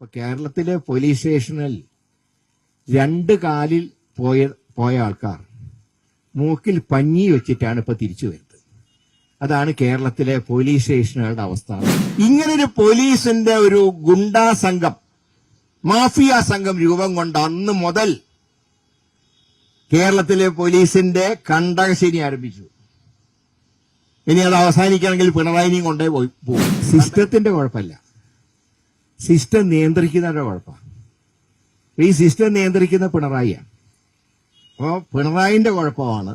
ഇപ്പൊ കേരളത്തിലെ പോലീസ് സ്റ്റേഷനിൽ രണ്ട് കാലിൽ പോയ പോയ ആൾക്കാർ മൂക്കിൽ പഞ്ഞി വെച്ചിട്ടാണ് ഇപ്പൊ തിരിച്ചു വരുന്നത്. അതാണ് കേരളത്തിലെ പോലീസ് സ്റ്റേഷനുകളുടെ അവസ്ഥ. ഇങ്ങനൊരു പോലീസിന്റെ ഒരു ഗുണ്ടാ സംഘം മാഫിയ സംഘം രൂപം കൊണ്ട അന്ന് മുതൽ കേരളത്തിലെ പോലീസിന്റെ കണ്ടകശേരി ആരംഭിച്ചു. ഇനി അത് അവസാനിക്കണമെങ്കിൽ പിണറായിനെയും കൊണ്ടേ പോയി പോകും. സിസ്റ്റത്തിന്റെ കുഴപ്പമില്ല. സിസ്റ്റം നിയന്ത്രിക്കുന്നവരുടെ കുഴപ്പമാണ് ഈ സിസ്റ്റം നിയന്ത്രിക്കുന്ന പിണറായിയാണ്. അപ്പോൾ പിണറായിന്റെ കുഴപ്പമാണ്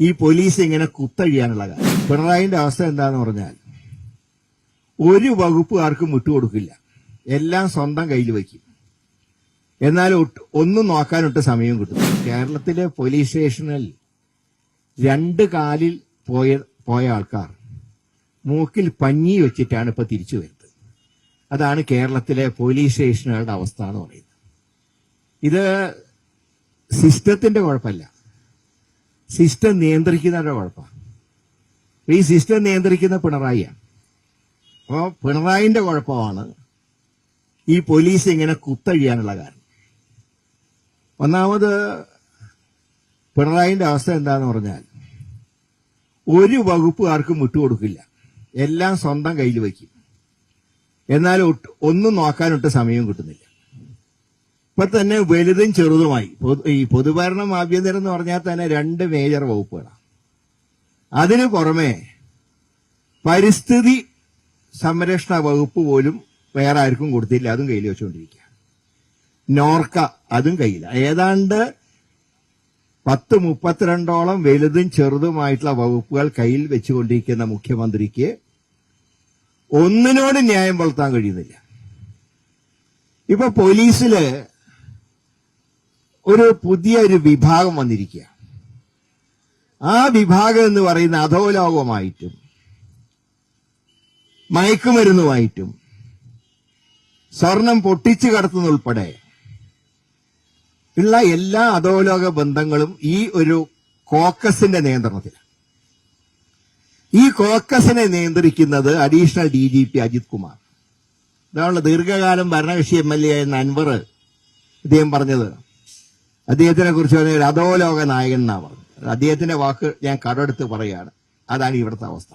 ഈ പോലീസ് ഇങ്ങനെ കുത്തഴിയാനുള്ള കാര്യം. പിണറായിന്റെ അവസ്ഥ എന്താന്ന് പറഞ്ഞാൽ ഒരു വകുപ്പ് ആർക്കും വിട്ടുകൊടുക്കില്ല. എല്ലാം സ്വന്തം കയ്യിൽ വയ്ക്കും. എന്നാൽ ഒന്നും നോക്കാനൊട്ട് സമയം കിട്ടും കേരളത്തിലെ പോലീസ് സ്റ്റേഷനിൽ രണ്ട് കാലിൽ പോയ പോയ ആൾക്കാർ മൂക്കിൽ പഞ്ഞി വെച്ചിട്ടാണ് ഇപ്പൊ തിരിച്ചു വരുന്നത്. അതാണ് കേരളത്തിലെ പോലീസ് സ്റ്റേഷനുകളുടെ അവസ്ഥ എന്ന് പറയുന്നത്. ഇത് സിസ്റ്റത്തിന്റെ കുഴപ്പമല്ല. സിസ്റ്റം നിയന്ത്രിക്കുന്നവരുടെ കുഴപ്പമാണ്. ഈ സിസ്റ്റം നിയന്ത്രിക്കുന്ന പിണറായിയാണ്. അപ്പോൾ പിണറായിന്റെ കുഴപ്പമാണ് ഈ പോലീസ് ഇങ്ങനെ കുത്തഴിയാനുള്ള കാരണം. ഒന്നാമത് പിണറായിന്റെ അവസ്ഥ എന്താന്ന് പറഞ്ഞാൽ ഒരു വകുപ്പ് ആർക്കും വിട്ടുകൊടുക്കില്ല. എല്ലാം സ്വന്തം കയ്യിൽ വയ്ക്കും. എന്നാൽ ഒന്നും നോക്കാനൊട്ട് സമയം കിട്ടുന്നില്ല. ഇപ്പൊ തന്നെ വലുതും ചെറുതുമായി. ഈ പൊതുഭരണം ആഭ്യന്തരം എന്ന് പറഞ്ഞാൽ തന്നെ രണ്ട് മേജർ വകുപ്പുകളാണ് അതിനു പുറമെ പരിസ്ഥിതി സംരക്ഷണ വകുപ്പ് പോലും വേറെ ആർക്കും കൊടുത്തില്ല. അതും കയ്യിൽ വെച്ചുകൊണ്ടിരിക്കുക നോർക്ക അതും കയ്യില്ല ഏതാണ്ട് പത്ത് മുപ്പത്തിരണ്ടോളം വലുതും ചെറുതുമായിട്ടുള്ള വകുപ്പുകൾ കയ്യിൽ വെച്ചുകൊണ്ടിരിക്കുന്ന മുഖ്യമന്ത്രിക്ക് ഒന്നിനോട് ന്യായം വളർത്താൻ കഴിയുന്നില്ല. ഇപ്പൊ പോലീസിൽ ഒരു പുതിയ ഒരു വിഭാഗം വന്നിരിക്കുക. ആ വിഭാഗം എന്ന് പറയുന്ന അധോലോകമായിട്ടും മയക്കുമരുന്നുമായിട്ടും സ്വർണം പൊട്ടിച്ചു കടത്തുന്നുൾപ്പെടെ ഉള്ള എല്ലാ അധോലോക ബന്ധങ്ങളും ഈ ഒരു കോക്കസിന്റെ നിയന്ത്രണത്തിൽ ഈ കോക്കസിനെ നിയന്ത്രിക്കുന്നത് additional D G P Ajith Kumar. ഇതാണ് ദീർഘകാലം ഭരണകക്ഷി എം എൽ എ എന്ന അൻവർ അദ്ദേഹം പറഞ്ഞത്. അദ്ദേഹത്തിനെ കുറിച്ച് പറഞ്ഞ ഒരു അധോലോക നായകൻ എന്നാ പറഞ്ഞത്. അദ്ദേഹത്തിന്റെ വാക്ക് ഞാൻ കടമെടുത്ത് പറയുകയാണ്. അതാണ് ഇവിടുത്തെ അവസ്ഥ.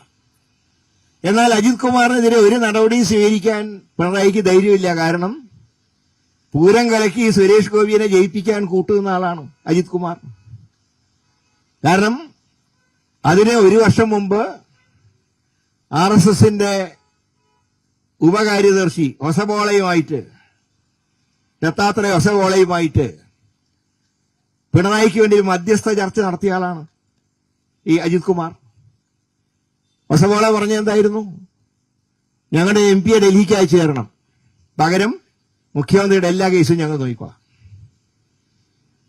എന്നാൽ അജിത് കുമാറിനെതിരെ ഒരു നടപടിയും സ്വീകരിക്കാൻ പിണറായിക്ക് ധൈര്യമില്ല. കാരണം പൂരം കലക്കി സുരേഷ് ഗോപിയെ ജയിപ്പിക്കാൻ കൂട്ടുന്ന ആളാണ് അജിത് കുമാർ. കാരണം അതിന് ഒരു വർഷം മുമ്പ് ആർ എസ് എസിന്റെ ഉപകാര്യദർശി ഒസബോളയുമായിട്ട് ദത്താത്രയ ഒസബോളയുമായിട്ട് പിണറായിക്ക് വേണ്ടി മധ്യസ്ഥ ചർച്ച നടത്തിയ ആളാണ് ഈ അജിത് കുമാർ. ഒസബോള പറഞ്ഞ എന്തായിരുന്നു? ഞങ്ങളുടെ എം പിയെ ഡൽഹിക്ക് അയച്ചു തരണം പകരം മുഖ്യമന്ത്രിയുടെ എല്ലാ കേസും ഞങ്ങൾ നോക്കിക്കോളാം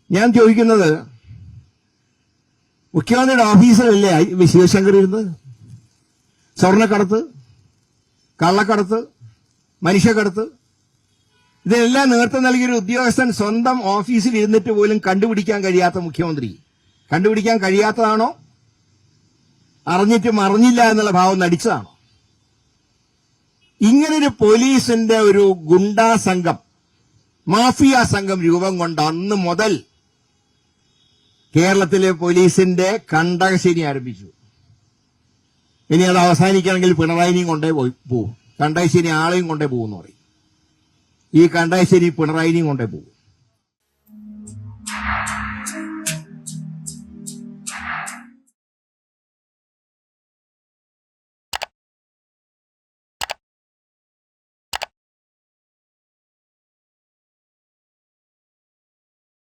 ഞാൻ ചോദിക്കുന്നത് മുഖ്യമന്ത്രിയുടെ ഓഫീസിലല്ലേ ശിവശങ്കർ ഇരുന്നത്? സ്വർണക്കടത്ത് കള്ളക്കടത്ത് മനുഷ്യക്കടത്ത്. ഇതിനെല്ലാം നേതൃത്വം നൽകിയൊരു ഉദ്യോഗസ്ഥൻ സ്വന്തം ഓഫീസിൽ ഇരുന്നിട്ട് പോലും കണ്ടുപിടിക്കാൻ കഴിയാത്ത മുഖ്യമന്ത്രി. കണ്ടുപിടിക്കാൻ കഴിയാത്തതാണോ? അറിഞ്ഞിട്ടും മറിഞ്ഞില്ല എന്നുള്ള ഭാവം നടിച്ചതാണോ? ഇങ്ങനൊരു പോലീസിന്റെ ഒരു ഗുണ്ടാ സംഘം മാഫിയ സംഘം രൂപം കൊണ്ട അന്ന് മുതൽ കേരളത്തിലെ പോലീസിന്റെ കണ്ടകശേരി ആരംഭിച്ചു. ഇനി അത് അവസാനിക്കണമെങ്കിൽ പിണറായിനെയും കൊണ്ടേ പോയി പോവും. കണ്ടകശ്ശേരി ആളെയും കൊണ്ടേ പോകുമെന്ന് പറയും. ഈ കണ്ടകശ്ശേരി പിണറായിനെയും കൊണ്ടേ പോകും